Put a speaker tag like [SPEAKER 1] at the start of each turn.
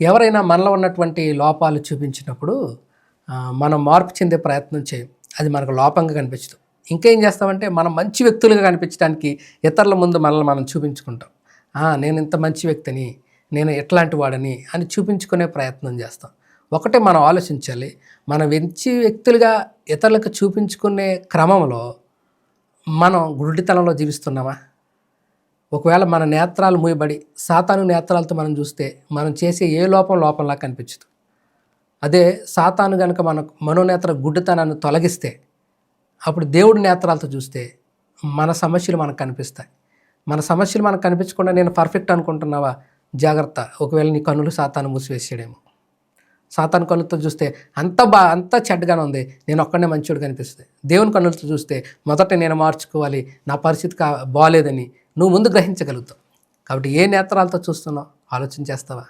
[SPEAKER 1] ఎవరైనా మనలో ఉన్నటువంటి లోపాలు చూపించినప్పుడు మనం మార్పు చెందే ప్రయత్నం చేయం. అది మనకు లోపంగా కనిపించదు. ఇంకేం చేస్తామంటే మనం మంచి వ్యక్తులుగా కనిపించడానికి ఇతరుల ముందు మనల్ని మనం చూపించుకుంటాం. నేను ఇంత మంచి వ్యక్తిని నేను ఎట్లాంటి వాడని అని చూపించుకునే ప్రయత్నం చేస్తాం. ఒకటే మనం ఆలోచించాలి మనం మంచి వ్యక్తులుగా ఇతరులకు చూపించుకునే క్రమంలో మనం గుడ్డితనంలో జీవిస్తున్నామా? ఒకవేళ మన నేత్రాలు మూయబడి సాతాను నేత్రాలతో మనం చూస్తే మనం చేసే ఏ లోపం లోపంలా కనిపించదు. అదే సాతాను కనుక మన మనోనేత్ర గుడ్డితనాన్ని తొలగిస్తే అప్పుడు దేవుడి నేత్రాలతో చూస్తే మన సమస్యలు మనకు కనిపిస్తాయి. మన సమస్యలు మనకు కనిపించకుండా నేను పర్ఫెక్ట్ అనుకుంటున్నావా? జాగ్రత్త. ఒకవేళ నీ కన్నులు సాతాను మూసివేసాడేమో సాతాను కన్నులతో చూస్తే అంత బా అంత చెడ్డగానే ఉంది. నేను ఒక్కడనే మంచోడు కనిపిస్తుంది. దేవుని కన్నులతో చూస్తే మొదట నేను మార్చుకోవాలి. నా పరిస్థితి కా బాగాలేదని నువ్వు ముందు గ్రహించగలుగుతావు. కాబట్టి ఏ నేత్రాలతో చూస్తున్నావు? ఆలోచన చేస్తావా?